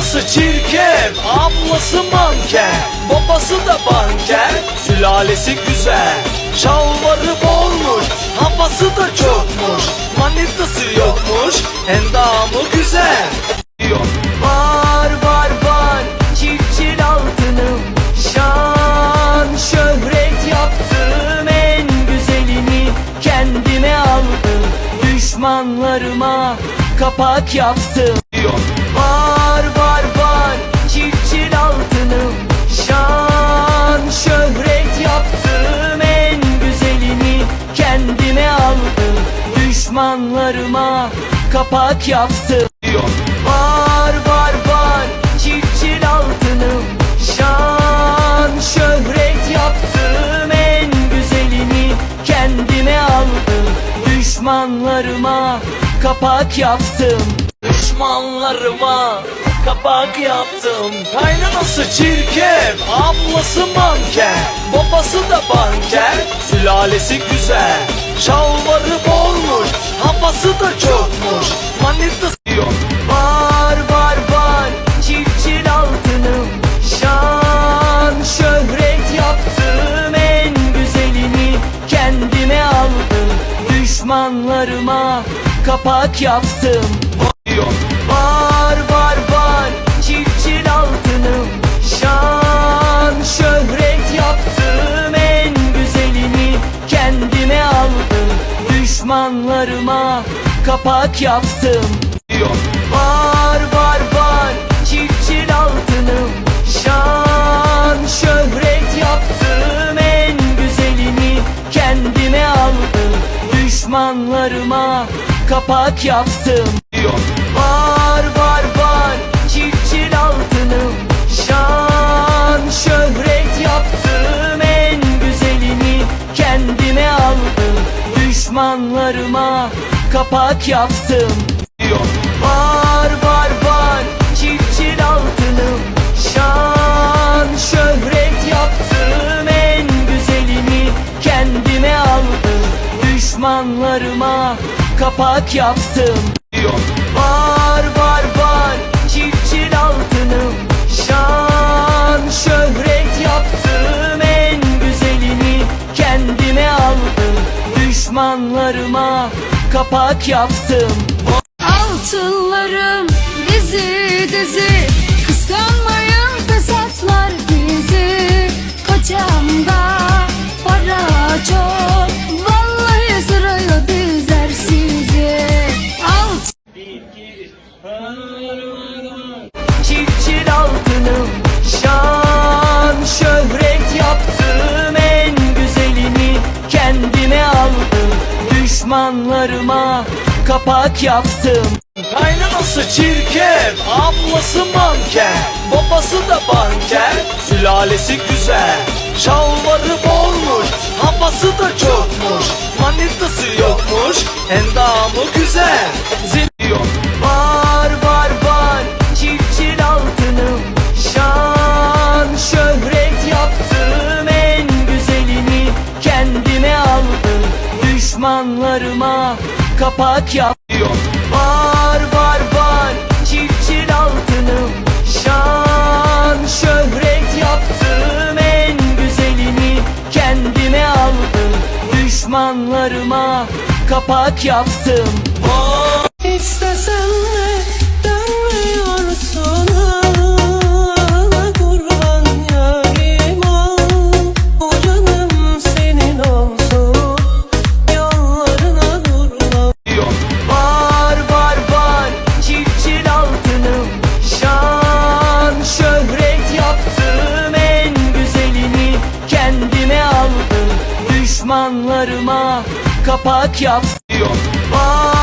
Kaynanası çirkef, ablası manken Babası da banker, sülalesi güzel Şalvarı bolmuş, havası da çokmuş Manitası yokmuş, endamı güzel Yok. Var var var, çiftçil altınım Şan şöhret yaptım en güzelini Kendime aldım, düşmanlarıma kapak yaptım düşmanlarıma kapak yaptım. Var var var, çiftçil altınım. Şan şöhret yaptım. En güzelini Kendime aldım, düşmanlarıma kapak yaptım. Düşmanlarıma kapak yaptım. Kaynanası çirkef, ablası manken Babası da banker, sülalesi güzel. Şalvarı kapak yaptım. Var var var çiftçil altınım. Şan şöhret yaptım. En güzelini Kendime aldım. Düşmanlarıma kapak yaptım. Var var var çiftçil altınım. Şan şöhret yaptım. En güzelini Kendime aldım düşmanlarıma kapak yaptım. Var var var çiftçil altınım. Şan şöhret yaptım. En güzelini Kendime aldım. Düşmanlarıma kapak yaptım. Var kapak yaptım. Var var var çiftçil altınım. Şan şöhret yaptım. En güzelini Kendime aldım. Düşmanlarıma kapak yaptım. Altınlarım düşmanlarıma kapak yaptım. Kaynanası çirkef, ablası manken Babası da banker, sülalesi güzel. Şalvarı bolmuş, havası da çokmuş Manitası yokmuş, endamı güzel. Zil düşmanlarıma kapak yaptım Var var var, çiftçil altınım. Şan şöhret yaptım. En güzelini Kendime aldım, düşmanlarıma kapak yaptım. İstesen de düşmanlarıma kapak yaptım Var